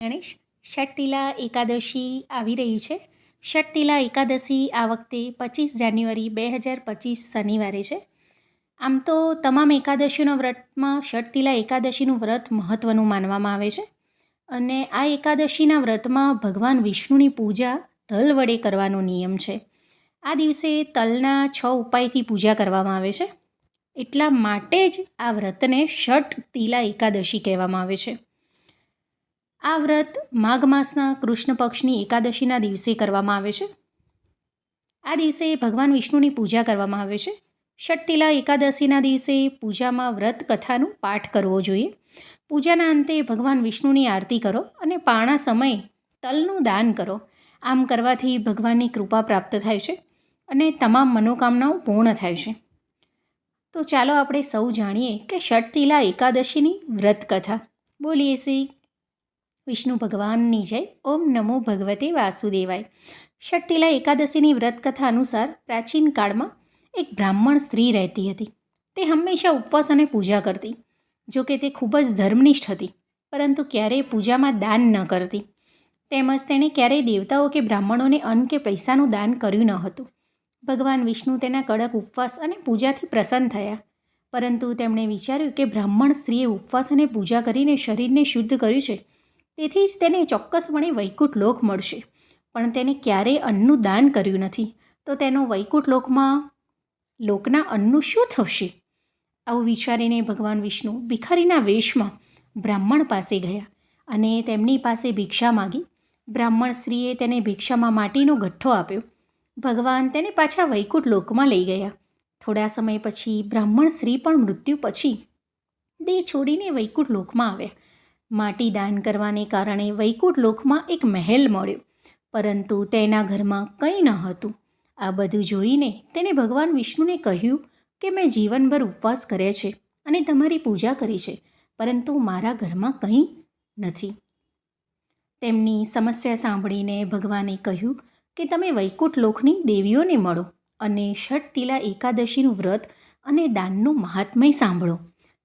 ગણેશ ષટતિલા એકાદશી આવી રહી છે. ષટતિલા એકાદશી આ વખતે પચીસ જાન્યુઆરી બે હજાર પચીસ શનિવારે છે. આમ તો તમામ એકાદશીના વ્રતમાં ષટતિલા એકાદશીનું વ્રત મહત્ત્વનું માનવામાં આવે છે. અને આ એકાદશીના વ્રતમાં ભગવાન વિષ્ણુની પૂજા તલ વડે કરવાનો નિયમ છે. આ દિવસે તલના છ ઉપાયથી પૂજા કરવામાં આવે છે. એટલા માટે જ આ વ્રતને ષટ તિલા એકાદશી કહેવામાં આવે છે. આ વ્રત માઘ માસના કૃષ્ણ પક્ષની એકાદશીના દિવસે કરવામાં આવે છે. આ દિવસે ભગવાન વિષ્ણુની પૂજા કરવામાં આવે છે. ષટતિલા એકાદશીના દિવસે પૂજામાં વ્રત કથાનું પાઠ કરવો જોઈએ. પૂજાના અંતે ભગવાન વિષ્ણુની આરતી કરો અને પાણા સમયે તલનું દાન કરો. આમ કરવાથી ભગવાનની કૃપા પ્રાપ્ત થાય છે અને તમામ મનોકામનાઓ પૂર્ણ થાય છે. તો ચાલો આપણે સૌ જાણીએ કે ષટતિલા એકાદશીની વ્રત કથા. બોલીએ શ્રી વિષ્ણુ ભગવાનની જય. ઓમ નમો ભગવતે વાસુદેવાય. ષટતિલા એકાદશીની વ્રતકથા અનુસાર પ્રાચીન કાળમાં એક બ્રાહ્મણ સ્ત્રી રહેતી હતી. તે હંમેશા ઉપવાસ અને પૂજા કરતી. જો કે તે ખૂબ જ ધર્મનિષ્ઠ હતી, પરંતુ ક્યારેય પૂજામાં દાન ન કરતી. તેમજ તેણે ક્યારેય દેવતાઓ કે બ્રાહ્મણોને અન્ન કે પૈસાનું દાન કર્યું ન હતું. ભગવાન વિષ્ણુ તેના કડક ઉપવાસ અને પૂજાથી પ્રસન્ન થયા. પરંતુ તેમણે વિચાર્યું કે બ્રાહ્મણ સ્ત્રીએ ઉપવાસ અને પૂજા કરીને શરીરને શુદ્ધ કર્યું છે તેથી જ તેને ચોક્કસપણે વૈકુંઠ લોક મળશે. પણ તેને ક્યારેય અન્નનું દાન કર્યું નથી? તો તેનો વૈકુંઠ લોકમાં, લોકના અન્નનું શું થશે? આવું વિચારીને ભગવાન વિષ્ણુ ભિખારીના વેશમાં બ્રાહ્મણ પાસે ગયા અને તેમની પાસે ભિક્ષા માગી. બ્રાહ્મણ સ્ત્રીએ તેને ભિક્ષામાં માટીનો ગઠ્ઠો આપ્યો. ભગવાન તેને પાછા વૈકુંઠ લોકમાં લઈ ગયા. થોડા સમય પછી બ્રાહ્મણ સ્ત્રી પણ મૃત્યુ પછી દેહ છોડીને વૈકુંઠ લોકમાં આવ્યા. માટી દાન કરવાને કારણે વૈકુંઠ લોકમાં એક મહેલ મળ્યો. પરંતુ તેના ઘરમાં કંઈ ન હતું. આ બધું જોઈને તેને ભગવાન વિષ્ણુને કહ્યું કે મેં જીવનભર ઉપવાસ કર્યા છે અને તમારી પૂજા કરી છે, પરંતુ મારા ઘરમાં કંઈ નથી. તેમની સમસ્યા સાંભળીને ભગવાને કહ્યું કે તમે વૈકુંઠ લોકની દેવીઓને મળો અને ષટતિલા એકાદશીનું વ્રત અને દાનનું મહાત્મય સાંભળો.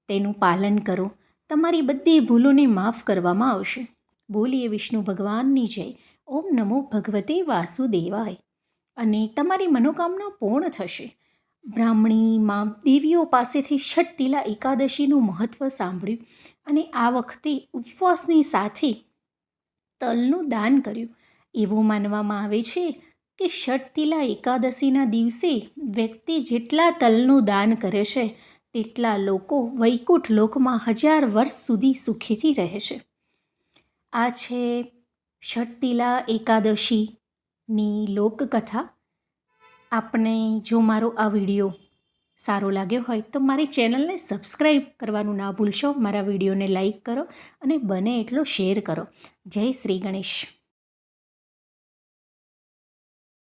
તેનું પાલન કરો તમારી બધી ભૂલોને માફ કરવામાં આવશે. બોલીએ વિષ્ણુ ભગવાનની જય. ઓમ નમો ભગવતે વાસુદેવાય. અને તમારી મનોકામના પૂર્ણ થશે. બ્રાહ્મણી માં દેવીઓ પાસેથી ષટતિલા એકાદશીનું મહત્ત્વ સાંભળ્યું અને આ વખતે ઉપવાસની સાથે તલનું દાન કર્યું. એવું માનવામાં આવે છે કે ષટતિલા એકાદશીના દિવસે વ્યક્તિ જેટલા તલનું દાન કરે છે તેટલા લોકો વૈકુંઠ લોકમાં હજાર વર્ષ સુધી સુખીથી રહે છે. આ છે ષટતિલા એકાદશીની લોકકથા. આપને જો મારો આ વીડિયો સારો લાગ્યો હોય તો મારી ચેનલને સબસ્ક્રાઈબ કરવાનું ના ભૂલશો, મારા વિડીયોને લાઈક કરો અને બને એટલો શેર કરો. જય શ્રી ગણેશ.